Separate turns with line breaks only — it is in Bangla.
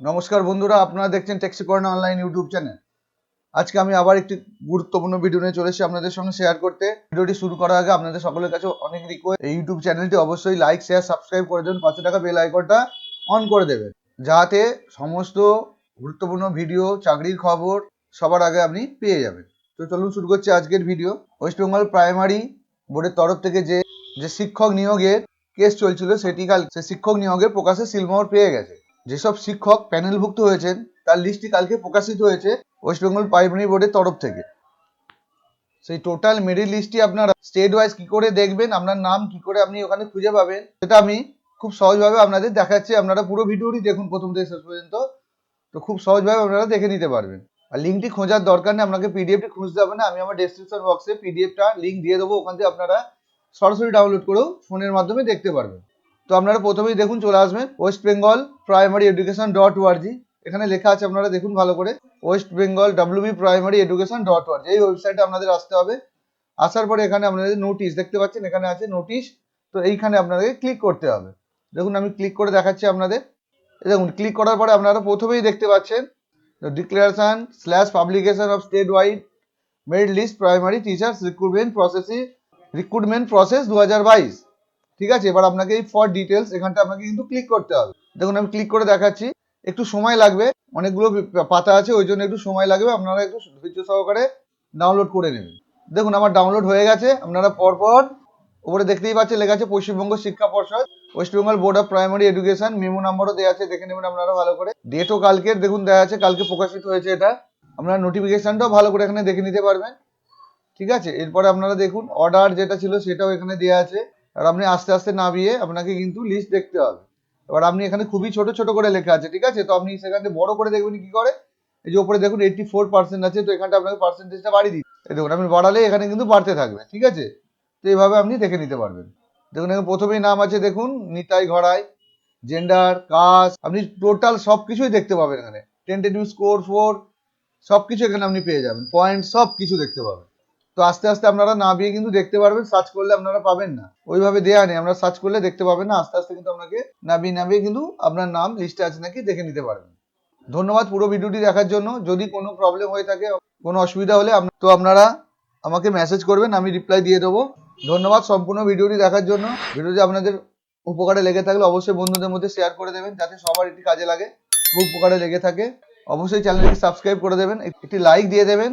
নমস্কার বন্ধুরা, আপনারা দেখছেন ট্যাক্সি কর্না অনলাইন ইউটিউব চ্যানেল। আজকে আমি আবার একটি গুরুত্বপূর্ণ ভিডিও নিয়ে চলেছি আপনাদের সঙ্গে শেয়ার করতে। ভিডিওটি শুরু করার আগে আপনাদের সকলের কাছে অনেক রিকোয়েস্ট এই ইউটিউব চ্যানেলটি অবশ্যই লাইক শেয়ার সাবস্ক্রাইব করে দেবেন। পাঁচশো টাকা বেল আইকনটা অন করে দেবেন। যাতে সমস্ত গুরুত্বপূর্ণ ভিডিও, চাকরির খবর সবার আগে আপনি পেয়ে যাবেন। তো চলুন শুরু করছি আজকের ভিডিও। ওয়েস্ট বেঙ্গল প্রাইমারি বোর্ডের তরফ থেকে যে যে শিক্ষক নিয়োগের কেস চলছিল সেটি কাল, সে শিক্ষক নিয়োগের প্রকাশে সিলমোহর পেয়ে গেছে। যেসব শিক্ষক প্যানেলভুক্ত হয়েছেন, তার লিস্টটি কালকে প্রকাশিত হয়েছে ওয়েস্ট বেঙ্গল প্রাইমারি বোর্ডের তরফ থেকে। সেই টোটাল মেরিট লিস্টটি আপনারা স্টেট ওয়াইজ কি করে দেখবেন, আপনার নাম কি করে আপনি ওখানে খুঁজে পাবেন, সেটা আমি খুব সহজভাবে আপনাদের দেখাচ্ছি। আপনারা পুরো ভিডিওটি দেখুন প্রথম থেকে শেষ পর্যন্ত, তো খুব সহজভাবে আপনারা দেখে নিতে পারবেন। আর লিঙ্কটি খোঁজার দরকার নেই, আপনাকে পিডিএফটি খুঁজতে হবে না, আমি আমার ডেসক্রিপশন বক্সে পিডিএফটা লিঙ্ক দিয়ে দেবো, ওখান থেকে আপনারা সরাসরি ডাউনলোড করেও ফোনের মাধ্যমে দেখতে পারবেন। তো আপনারা প্রথমেই দেখুন চলে আসবেন West Bengal primary education dot org এখানে লেখা আছে আপনারা দেখুন ভালো করে। West Bengal WB primary education dot org এই ওয়েবসাইটে আপনাদের আসতে হবে। আসার পরে এখানে আপনাদের নোটিশ দেখতে পাচ্ছেন এখানে আছে নোটিশ তো এইখানে আপনাদেরকে ক্লিক করতে হবে। দেখুন আমি ক্লিক করে দেখাচ্ছি আপনাদের। দেখুন ক্লিক করার পরে আপনারা প্রথমেই দেখতে পাচ্ছেন declaration slash publication of state wide merit list primary teachers recruitment process recruitment process দু হাজার বাইশ। ঠিক আছে? এবার আপনাকে এই ফর ডিটেলস এখানটা আপনাকে কিন্তু ক্লিক করতে হবে। দেখুন, আমি ক্লিক করে দেখাচ্ছি। একটু সময় লাগবে। অনেকগুলো পাতা আছে, ওই জন্য একটু সময় লাগবে। আপনারা একটু ধৈর্য সহকারে ডাউনলোড করে নেবেন। দেখুন, আমার ডাউনলোড হয়ে গেছে। আপনারা পরপর উপরে দেখতেই পাচ্ছেন, লেখা আছে পশ্চিমবঙ্গ শিক্ষা পর্ষদ West Bengal board of primary education memo নাম্বারও দেওয়া আছে, দেখে নেবেন আপনারা ভালো করে। ডেটও কালকের, দেখুন দেওয়া আছে, কালকে প্রকাশিত হয়েছে এটা। আপনারা নোটিফিকেশনটাও ভালো করে এখানে দেখে নিতে পারবেন। ঠিক আছে? এরপরে আপনারা দেখুন অর্ডার যেটা ছিল সেটাও এখানে দেওয়া আছে। আর আপনি আস্তে আস্তে নামিয়ে আপনাকে কিন্তু লিস্ট দেখতে হবে। এবার আপনি এখানে খুবই ছোট ছোট করে লেখা আছে, ঠিক আছে? তো আপনি সেখানে বড় করে দেখবেন কি করে? এই যে উপরে দেখুন এইটটি ফোর পার্সেন্ট আছে, তো এখানটা আপনাকে পার্সেন্টেজটা বাড়িয়ে দিই এই দেখুন, আপনি বাড়ালে এখানে কিন্তু বাড়তে থাকবে, ঠিক আছে? তো এইভাবে আপনি দেখে নিতে পারবেন। দেখুন, এখানে প্রথমেই নাম আছে, দেখুন, নিতাই ঘড়াই জেন্ডার কাজ আপনি টোটাল সব কিছুই দেখতে পাবেন এখানে। টেন্টেটিভ স্কোর ফোর সব কিছু এখানে আপনি পেয়ে যাবেন। পয়েন্ট সব কিছু দেখতে পাবেন। তো আস্তে আস্তে আপনারা না নামিয়ে কিন্তু দেখতে পারবেন সার্চ করলে আপনারা পাবেন না। ওইভাবে দেয়া নেই, আমরা সার্চ করলে দেখতে পাবেন না, আস্তে আস্তে কিন্তু আপনাকে নামিয়ে নামিয়ে কিন্তু আপনার নাম লিস্টে আছে নাকি দেখে নিতে পারবেন। ধন্যবাদ পুরো ভিডিওটি দেখার জন্য। যদি কোনো প্রবলেম হয়ে থাকে, কোনো অসুবিধা হলে তো আপনারা আমাকে মেসেজ করবেন, আমি রিপ্লাই দিয়ে দেবো। ধন্যবাদ সম্পূর্ণ ভিডিওটি দেখার জন্য। ভিডিওটি আপনাদের উপকারে লেগে থাকলে অবশ্যই বন্ধুদের মধ্যে শেয়ার করে দেবেন, যাতে সবার এটি কাজে লাগে উপকারে লেগে থাকে। অবশ্যই চ্যানেলটি সাবস্ক্রাইব করে দেবেন, একটি লাইক দিয়ে দেবেন।